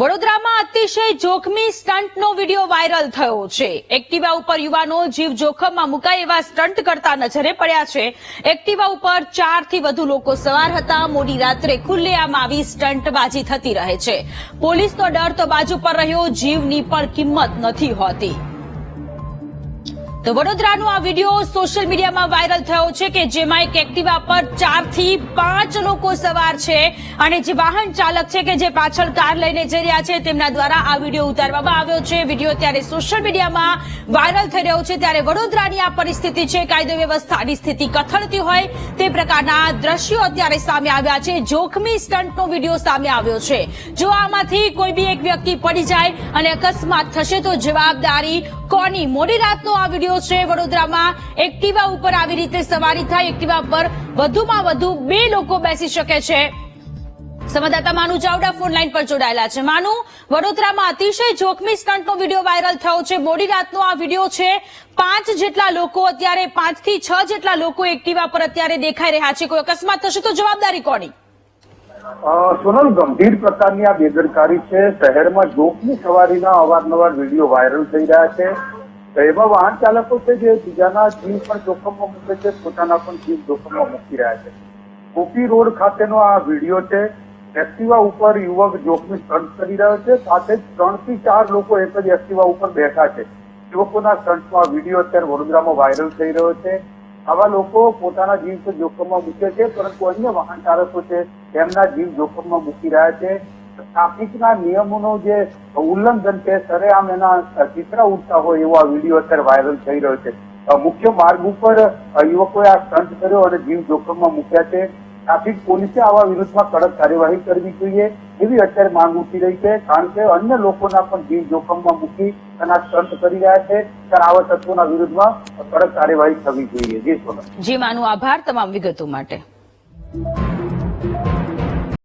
વડોદરામાં અતિશય જોખમી સ્ટન્ટનો વીડિયો વાયરલ થયો છે. એક્ટિવા ઉપર યુવાનો જીવ જોખમમાં મુકાય એવા સ્ટન્ટ કરતા નજરે પડ્યા છે. એક્ટિવા ઉપર ચારથી વધુ લોકો સવાર હતા. મોડી રાત્રે ખુલ્લેઆમ આવી સ્ટન્ટબાજી થતી રહે છે. પોલીસનો ડર તો બાજુ પર રહ્યો. જીવની પણ કિંમત નથી હોતી. તો વડોદરાનો આ વીડિયો સોશિયલ મીડિયામાં વાયરલ થયો છે કે જેમાં એક એક્ટિવા પર ચારથી પાંચ લોકો સવાર છે અને જે વાહન ચાલક છે કે જે પાછળ કાર લઈને જઈ રહ્યા છે, તેમના દ્વારા આ વીડિયો ઉતારવામાં આવ્યો છે. વીડિયો ત્યારે સોશિયલ મીડિયામાં વાયરલ થઈ રહ્યો છે. ત્યારે વડોદરાની આ પરિસ્થિતિ છે, કાયદો વ્યવસ્થાની સ્થિતિ કથળતી હોય તે પ્રકારના દ્રશ્યો અત્યારે સામે આવ્યા છે. જોખમી સ્ટન્ટનો વીડિયો સામે આવ્યો છે. જો આમાંથી કોઈ બી એક વ્યક્તિ પડી જાય અને અકસ્માત થશે, તો જવાબદારી કોની મોડી રાતનો આ વીડિયો છે? વડોદરામાં એક્ટિવા ઉપર આવી રીતે સવારી થાય. એક્ટિવા પર વધુમાં વધુ બે લોકો બેસી શકે છે. સંવાદદાતા માનુ ચાવડા ફોન લાઈન પર જોડાયેલા છે. માનુ, વડોદરામાં અતિશય જોખમી સ્ટન્ટનો વીડિયો વાયરલ થયો છે. મોડી રાતનો આ વીડિયો છે. પાંચ જેટલા લોકો અત્યારે પાંચથી છ જેટલા લોકો એક્ટિવા પર અત્યારે દેખાઈ રહ્યા છે. કોઈ અકસ્માત થશે તો જવાબદારી કોની? સોનલ, ગંભીર પ્રકારની આ બેદરકારી છે. શહેરમાં જોખમી સવારીના અવારનવાર વીડિયો વાયરલ થઈ રહ્યા છે. તો એવા વાહન ચાલકો છે જે બીજાના જીવ પણ જોખમમાં મૂકે છે, પોતાના પણ જીવ જોખમમાં મૂકી રહ્યા છે. કોપી રોડ ખાતેનો આ વીડિયો છે. એક્ટિવા ઉપર યુવક જોખમી સ્ટન્ટ કરી રહ્યો છે. સાથે જ ત્રણથી ચાર લોકો એક જ એક્ટિવા ઉપર બેઠા છે. યુવકોના સ્ટન્ટમાં વીડિયો અત્યારે વડોદરામાં વાયરલ થઈ રહ્યો છે. આવા લોકો પોતાના જીવ તો જોખમમાં મૂકે છે, પરંતુ અન્ય વાહન ચાલકો છે, તેમના જીવ જોખમમાં મૂકી રહ્યા છે. ટ્રાફિકના નિયમોનો જે ઉલ્લંઘન છે, સરેઆમ એના ચિત્ર ઉઠતા હોય એવો આ વીડિયો અત્યારે વાયરલ થઈ રહ્યો છે. મુખ્ય માર્ગ ઉપર યુવકોએ આ સ્ટન્ટ કર્યો અને જીવ જોખમમાં મૂક્યા છે. ટ્રાફિક પોલીસે આવા વિરુદ્ધમાં કડક કાર્યવાહી કરવી જોઈએ એવી અત્યારે માંગ ઉઠી રહી છે, કારણ કે અન્ય લોકોના પણ જીવ જોખમમાં મૂકી રહ્યા છે. ત્યારે આવા તત્વોના વિરુદ્ધમાં કડક કાર્યવાહી થવી જોઈએ. જી જી, માનુ આભાર તમામ વિગતો માટે.